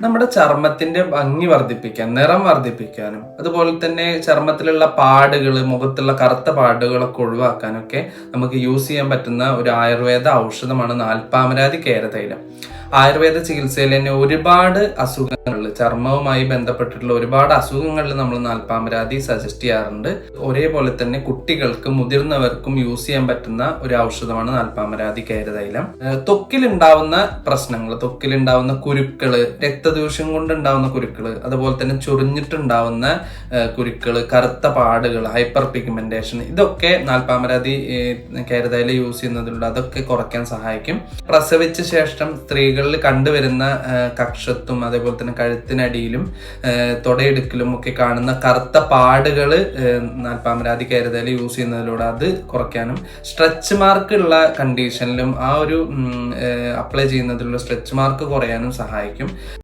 നമ്മുടെ ചർമ്മത്തിന്റെ ഭംഗി വർദ്ധിപ്പിക്കാൻ നിറം വർദ്ധിപ്പിക്കാനും അതുപോലെ തന്നെ ചർമ്മത്തിലുള്ള പാടുകൾ മുഖത്തുള്ള കറുത്ത പാടുകളൊക്കെ ഒഴിവാക്കാനൊക്കെ നമുക്ക് യൂസ് ചെയ്യാൻ പറ്റുന്ന ഒരു ആയുർവേദ ഔഷധമാണ് നാൽപ്പാമരാതി കേരതൈലം. ആയുർവേദ ചികിത്സയിൽ തന്നെ ഒരുപാട് അസുഖങ്ങൾ ചർമ്മവുമായി ബന്ധപ്പെട്ടിട്ടുള്ള ഒരുപാട് അസുഖങ്ങളിൽ നമ്മൾ നാൽപ്പാമരാതി സജസ്റ്റ് ചെയ്യാറുണ്ട്. ഒരേപോലെ തന്നെ കുട്ടികൾക്കും മുതിർന്നവർക്കും യൂസ് ചെയ്യാൻ പറ്റുന്ന ഒരു ഔഷധമാണ് നാൽപ്പാമരാതി കയറുതൈലം തൊക്കിലുണ്ടാവുന്ന പ്രശ്നങ്ങൾ തൊക്കിലുണ്ടാവുന്ന കുരുക്കൾ രക്തദൂഷ്യം കൊണ്ടുണ്ടാവുന്ന കുരുക്കൾ അതുപോലെ തന്നെ ചൊറിഞ്ഞിട്ടുണ്ടാവുന്ന കുരുക്കൾ കറുത്ത പാടുകൾ ഹൈപ്പർ പിഗ്മെന്റേഷൻ ഇതൊക്കെ നാൽപ്പാമരാതി കേരതൈലം യൂസ് ചെയ്യുന്നതിലൂടെ അതൊക്കെ കുറയ്ക്കാൻ സഹായിക്കും. പ്രസവിച്ച ശേഷം സ്ത്രീകളിൽ കണ്ടുവരുന്ന കക്ഷത്തും അതേപോലെ തന്നെ കഴുത്തിനടിയിലും തൊടയെടുക്കലും ഒക്കെ കാണുന്ന കറുത്ത പാടുകൾ നാൽപ്പാമരാതി കരുതൽ യൂസ് ചെയ്യുന്നതിലൂടെ അത് കുറയ്ക്കാനും സ്ട്രെച്ച് മാർക്ക് ഉള്ള കണ്ടീഷനിലും ആ ഒരു അപ്ലൈ ചെയ്യുന്നതിലുള്ള സ്ട്രെച്ച് മാർക്ക് കുറയാനും സഹായിക്കും.